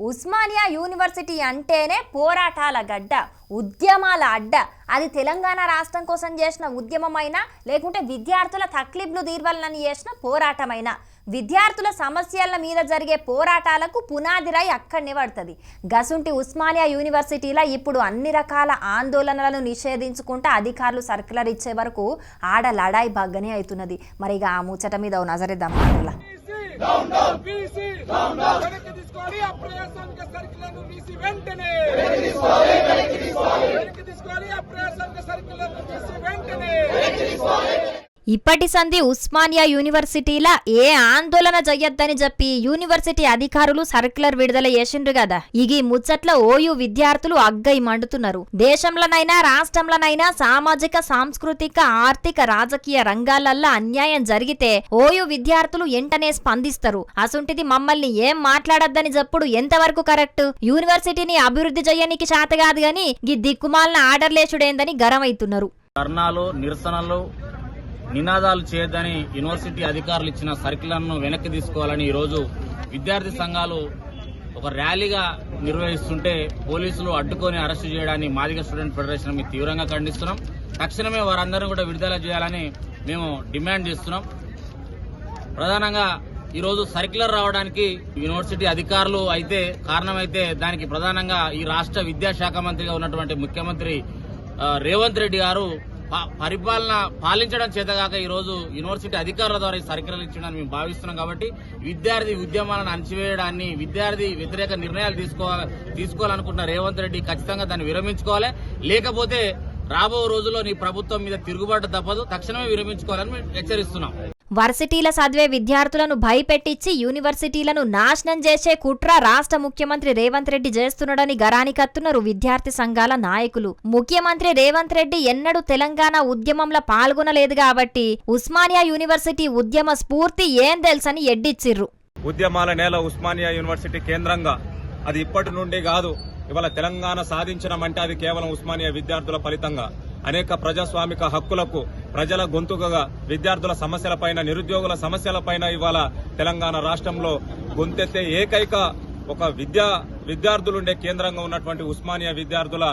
Osmania university అంటేనే పోరాటాల గడ్డ ఉద్యమాల అడ్డ. అది తెలంగాణ రాష్ట్రం కోసం చేసిన ఉద్యమమైనా లేకుంటే విద్యార్థుల తక్లీఫ్లు తీర్వాలని చేసిన పోరాటమైనా. విద్యార్థుల సమస్యల మీద జరిగే పోరాటాలకు పునాదిరాయి అక్కడనే పడుతుంది గసుంటి ఉస్మానియా యూనివర్సిటీలో ఇప్పుడు అన్ని రకాల ఆందోళనలను నిషేధించుకుంటూ అధికారులు సర్కులర్ ఇచ్చే వరకు ఆడ లడాయి బగ్గనే అవుతున్నది. మరి ఇక ఆ ముచ్చట మీద ఓ నజరేద్దాం బీసీ వెనక్కి తీసుకోవాలి. ఆ ప్రయాసానిక సర్కిల్లను తీసి వెంటనే వెనక్కి తీసుకోవాలి ఆ ప్రయాసానిక సర్కిల్లను తీసి వెంటనే ఇప్పటి సంధి ఉస్మానియా యూనివర్సిటీలా ఏ ఆందోళన చెయ్యొద్దని చెప్పి యూనివర్సిటీ అధికారులు సర్క్యులర్ విడుదల చేసిండ్రు కదా. ఇగి ముచ్చట్ల ఓయు విద్యార్థులు అగ్గై మండుతున్నారు. దేశంలోనైనా రాష్ట్రంలోనైనా సామాజిక సాంస్కృతిక ఆర్థిక రాజకీయ రంగాలల్లో అన్యాయం జరిగితే ఓయూ విద్యార్థులు వెంటనే స్పందిస్తారు. అసుంటిది మమ్మల్ని ఏం మాట్లాడొద్దని చెప్పుడు ఎంతవరకు కరెక్ట్? యూనివర్సిటీని అభివృద్ధి చెయ్యనికి చేత కాదు గాని ఈ దిక్కుమాలిన ఆర్డర్లేసుడేందని గరమైతున్నారు. ధర్నాలు నిరసనలు నినాదాలు చేయొద్దని యూనివర్సిటీ అధికారులు ఇచ్చిన సర్కిల్లను వెనక్కి తీసుకోవాలని ఈరోజు విద్యార్థి సంఘాలు ఒక ర్యాలీగా నిర్వహిస్తుంటే పోలీసులు అడ్డుకొని అరెస్టు చేయడాన్ని మాదిగ స్టూడెంట్ ఫెడరేషన్ మేము తీవ్రంగా ఖండిస్తున్నాం. తక్షణమే వారందరినీ కూడా విడుదల చేయాలని మేము డిమాండ్ చేస్తున్నాం. ప్రధానంగా ఈరోజు సర్క్యులర్ రావడానికి యూనివర్సిటీ అధికారులు అయితే కారణమైతే దానికి ప్రధానంగా ఈ రాష్ట్ర విద్యాశాఖ మంత్రిగా ఉన్నటువంటి ముఖ్యమంత్రి రేవంత్ రెడ్డి గారు పరిపాలన పాలించడం చేతగాక ఈ రోజు యూనివర్సిటీ అధికారుల ద్వారా సరికరలు ఇచ్చిందని మేము భావిస్తున్నాం కాబట్టి విద్యార్థి ఉద్యమాలను అణచివేయడాన్ని విద్యార్థి వ్యతిరేక నిర్ణయాలు తీసుకో తీసుకోవాలనుకుంటున్న రేవంత్ రెడ్డి ఖచ్చితంగా దాన్ని విరమించుకోవాలి. లేకపోతే రాబో రోజుల్లో నీ ప్రభుత్వం మీద తిరుగుబాటు తప్పదు. తక్షణమే విరమించుకోవాలని మేము హెచ్చరిస్తున్నాం. వర్సిటీల చదివే విద్యార్థులను భయపెట్టించి యూనివర్సిటీలను నాశనం చేసే కుట్ర రాష్ట్ర ముఖ్యమంత్రి రేవంత్ రెడ్డి చేస్తున్నాడని గరానికత్తున్నారు విద్యార్థి సంఘాల నాయకులు. ముఖ్యమంత్రి రేవంత్ రెడ్డి ఎన్నడూ తెలంగాణ ఉద్యమంలో పాల్గొనలేదు కాబట్టి ఉస్మానియా యూనివర్సిటీ ఉద్యమ స్ఫూర్తి ఏం తెలుసని ఎడ్డిచ్చిర్రు. ఉద్యమాల నేల ఉస్మానియా యూనివర్సిటీ కేంద్రంగా. అది ఇప్పటి నుండి కాదు ఇవాళ తెలంగాణ సాధించడం అంటే అది కేవలం ఉస్మానియా విద్యార్థుల ఫలితంగా. అనేక ప్రజాస్వామిక హక్కులకు ప్రజల గొంతుకగా విద్యార్థుల సమస్యలపైన నిరుద్యోగుల సమస్యలపైన ఇవాళ తెలంగాణ రాష్ట్రంలో గొంతెత్తే ఏకైక ఒక విద్యా విద్యార్థులుండే కేంద్రంగా ఉన్నటువంటి ఉస్మానియా విద్యార్థుల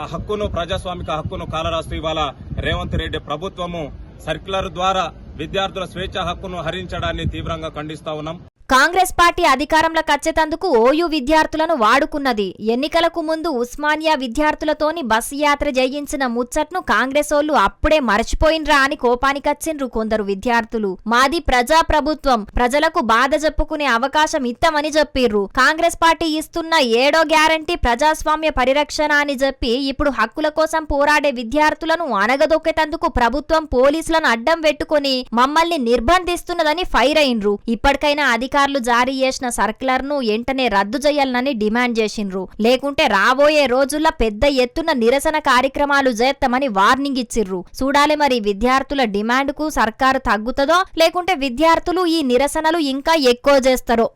ఆ హక్కును ప్రజాస్వామిక హక్కును కాలరాస్తూ ఇవాళ రేవంత్ రెడ్డి ప్రభుత్వము సర్క్యులర్ ద్వారా విద్యార్థుల స్వేచ్ఛ హక్కును హరించడాన్ని తీవ్రంగా ఖండిస్తా ఉన్నాం. కాంగ్రెస్ పార్టీ అధికారంలోకి వచ్చేతందుకు ఓయూ విద్యార్థులను వాడుకున్నది. ఎన్నికలకు ముందు ఉస్మానియా విద్యార్థులతోని బస్సు యాత్ర చేయించిన ముచ్చట్ను కాంగ్రెస్ ఓళ్ళు అప్పుడే మరచిపోయినరా అని కోపానికచ్చిండ్రు కొందరు విద్యార్థులు. మాది ప్రజా ప్రభుత్వం ప్రజలకు బాధ చెప్పుకునే అవకాశం ఇత్తమని చెప్పిర్రు కాంగ్రెస్ పార్టీ ఇస్తున్న ఏడో గ్యారంటీ ప్రజాస్వామ్య పరిరక్షణ అని చెప్పి ఇప్పుడు హక్కుల కోసం పోరాడే విద్యార్థులను అనగదొక్కేటందుకు ప్రభుత్వం పోలీసులను అడ్డం పెట్టుకొని మమ్మల్ని నిర్బంధిస్తున్నదని ఫైర్ అయిన్రు ఇప్పటికైనా అధికారులు జారీ చేసిన సర్క్యులర్ను వెంటనే రద్దు చేయాలని డిమాండ్ చేసిండ్రు. లేకుంటే రాబోయే రోజుల్లో పెద్ద ఎత్తున నిరసన కార్యక్రమాలు చేస్తామని వార్నింగ్ ఇచ్చిర్రు. చూడాలి మరి విద్యార్థుల డిమాండ్కు సర్కారు తగ్గుతుందో లేకుంటే విద్యార్థులు ఈ నిరసనలు ఇంకా ఎక్కువ చేస్తారో.